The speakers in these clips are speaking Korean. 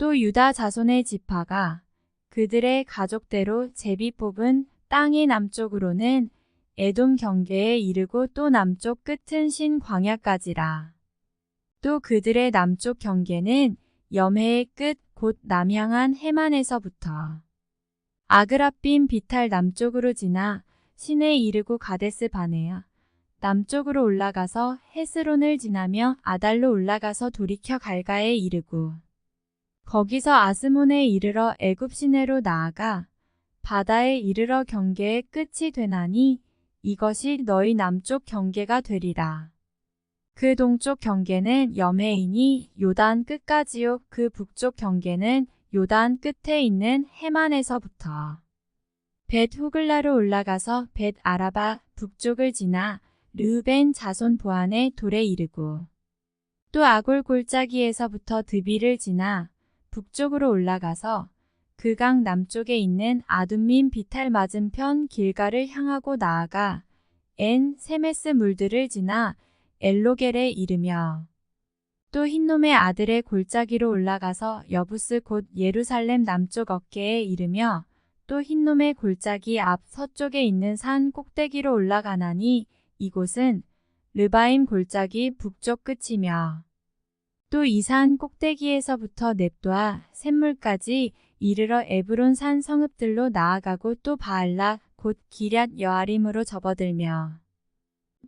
또 유다 자손의 지파가 그들의 가족대로 제비 뽑은 땅의 남쪽으로는 에돔 경계에 이르고 또 남쪽 끝은 신 광야까지라. 또 그들의 남쪽 경계는 염해의 끝 곧 남향한 해만에서부터 아그라빔 비탈 남쪽으로 지나 신에 이르고 가데스 바네아 남쪽으로 올라가서 헤스론을 지나며 아달로 올라가서 돌이켜 갈가에 이르고 거기서 아스몬에 이르러 애굽 시내로 나아가 바다에 이르러 경계의 끝이 되나니 이것이 너희 남쪽 경계가 되리라. 그 동쪽 경계는 염해이니 요단 끝까지요. 그 북쪽 경계는 요단 끝에 있는 해만에서부터 벳 후글라로 올라가서 벳 아라바 북쪽을 지나 르벤 자손 보안의 돌에 이르고 또 아골 골짜기에서부터 드비를 지나 북쪽으로 올라가서 그 강 남쪽에 있는 아둠민 비탈 맞은편 길가를 향하고 나아가 엔 세메스 물들을 지나 엘로겔에 이르며 또 흰놈의 아들의 골짜기로 올라가서 여부스 곧 예루살렘 남쪽 어깨에 이르며 또 흰놈의 골짜기 앞 서쪽에 있는 산 꼭대기로 올라가나니 이곳은 르바임 골짜기 북쪽 끝이며 또 이 산 꼭대기에서부터 넵도아 샘물까지 이르러 에브론 산 성읍들로 나아가고 또 바알라 곧 기럇 여아림으로 접어들며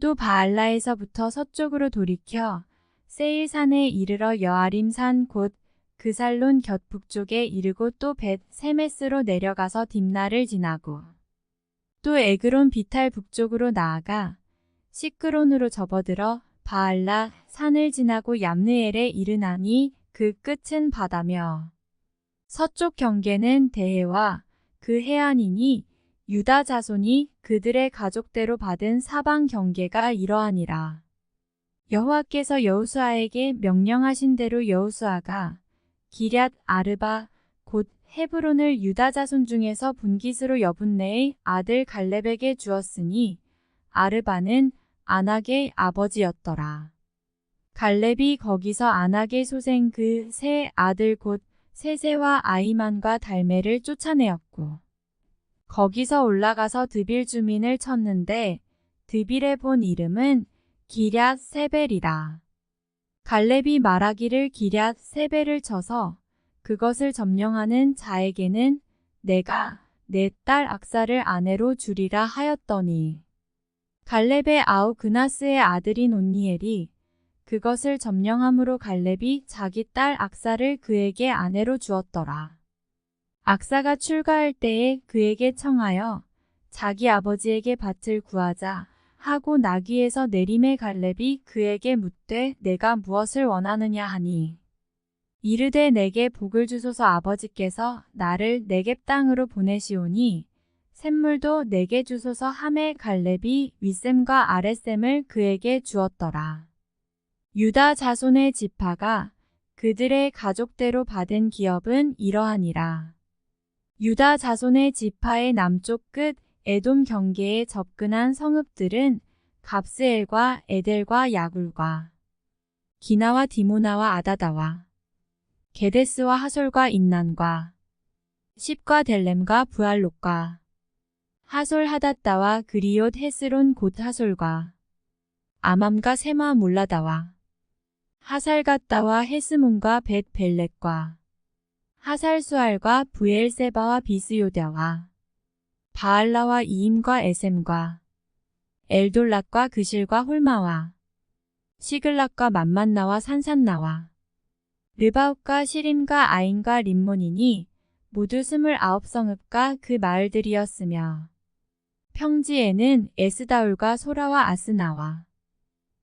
또 바알라에서부터 서쪽으로 돌이켜 세일산에 이르러 여아림산 곧 그살론 곁 북쪽에 이르고 또 벳 세메스로 내려가서 딥나를 지나고 또 에그론 비탈 북쪽으로 나아가 시크론으로 접어들어 바알라 산을 지나고 얌느엘에 이르나니 그 끝은 바다며 서쪽 경계는 대해와 그 해안이니 유다 자손이 그들의 가족대로 받은 사방 경계가 이러하니라. 여호와께서 여호수아에게 명령하신 대로 여호수아가 기럇 아르바 곧 헤브론을 유다 자손 중에서 분깃으로 여분네의 아들 갈렙에게 주었으니 아르바는 아낙의 아버지였더라. 갈렙이 거기서 아낙의 소생 그 세 아들 곧 세세와 아이만과 달메를 쫓아내었고 거기서 올라가서 드빌 주민을 쳤는데 드빌의 본 이름은 기럇 세벨이라. 갈렙이 말하기를 기럇 세벨을 쳐서 그것을 점령하는 자에게는 내가 내 딸 악사를 아내로 주리라 하였더니 갈렙의 아우 그나스의 아들인 온니엘이 그것을 점령함으로 갈렙이 자기 딸 악사를 그에게 아내로 주었더라. 악사가 출가할 때에 그에게 청하여 자기 아버지에게 밭을 구하자 하고 나귀에서 내림의 갈렙이 그에게 묻되 내가 무엇을 원하느냐 하니 이르되 내게 복을 주소서 아버지께서 나를 내겝 땅으로 보내시오니 샘물도 내게 주소서 함에 갈렙이 윗샘과 아랫샘을 그에게 주었더라. 유다 자손의 지파가 그들의 가족대로 받은 기업은 이러하니라. 유다 자손의 지파의 남쪽 끝 에돔 경계에 접근한 성읍들은 갑스엘과 에델과 야굴과 기나와 디모나와 아다다와 게데스와 하솔과 인난과 십과 델렘과 부알롯과 하솔 하닷다와 그리옷 헤스론 곧 하솔과 아맘과 세마 몰라다와 하살갓다와 헤스몬과 벳 벨렛과 하살수알과 부엘세바와 비스요다와 바알라와 이임과 에셈과 엘돌락과 그실과 홀마와 시글락과 만만나와 산산나와 르바욱과 시림과 아인과 림몬이니 모두 스물아홉 성읍과 그 마을들이었으며 평지에는 에스다울과 소라와 아스나와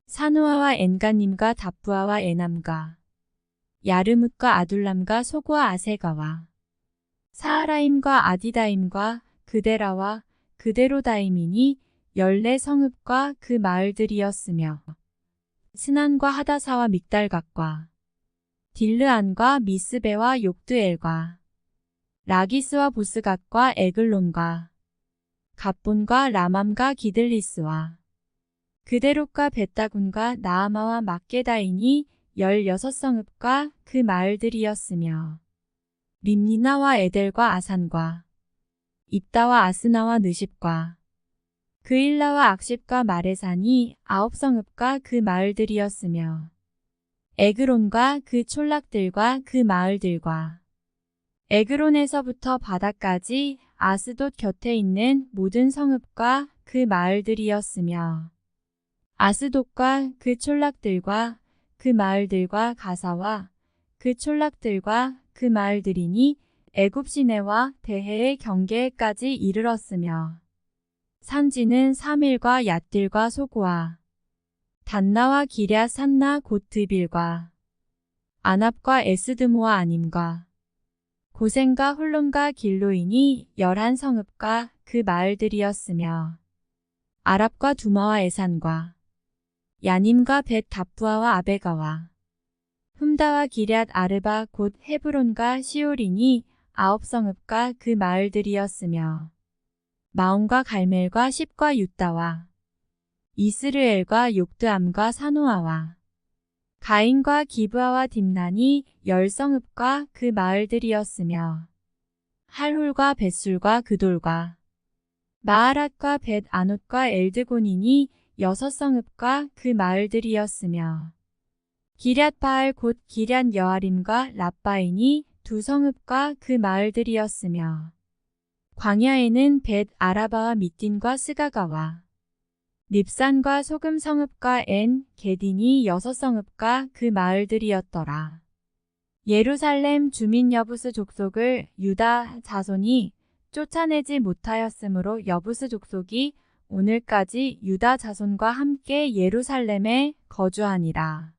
사누아와 엔가님과 답부아와 에남과 야르뭇과 아둘람과 소고와 아세가와 사하라임과 아디다임과 그데라와 그데로다임이니 열네 성읍과 그 마을들이었으며 스난과 하다사와 믹달각과 딜르안과 미스베와 욕드엘과 라기스와 보스각과 에글론과 갑본과 라맘과 기들리스와 그대롯과 베다군과 나아마와 막게다인이 열여섯 성읍과 그 마을들이었으며 림니나와 에델과 아산과 입다와 아스나와 느십과 그일라와 악십과 마레산이 아홉 성읍과 그 마을들이었으며 에그론과 그 촌락들과 그 마을들과 에그론에서부터 바다까지 아스돗 곁에 있는 모든 성읍과 그 마을들이었으며 아스돗과 그 촌락들과 그 마을들과 가사와 그 촌락들과 그 마을들이니 애굽 시내와 대해의 경계에까지 이르렀으며 산지는 사밀과 얏딜과 소고와 단나와 기랴 산나 곧 드빌과 아납과 에스드모와 아님과 고센과 훌론과 길로인이 열한 성읍과 그 마을들이었으며 아랍과 두마와 에산과 야님과 벳 다프아와 아베가와 흠다와 기럇 아르바 곧 헤브론과 시오린이 아홉 성읍과 그 마을들이었으며 마온과 갈멜과 십과 유다와 이스르엘과 욕드암과 사노아와 가인과 기브아와 딥난이 열 성읍과 그 마을들이었으며 할훌과 벳술과 그돌과 마하랏과 벳 아노과 엘드고닌이 여섯 성읍과 그 마을들이었으며 기럇바알 곧 기럇 여아림과 랍바인이 두 성읍과 그 마을들이었으며 광야에는 벳 아라바와 미딘과 스가가와 립산과 소금 성읍과 엔 게딘이 여섯 성읍과 그 마을들이었더라. 예루살렘 주민 여부스 족속을 유다 자손이 쫓아내지 못하였으므로 여부스 족속이 오늘까지 유다 자손과 함께 예루살렘에 거주하니라.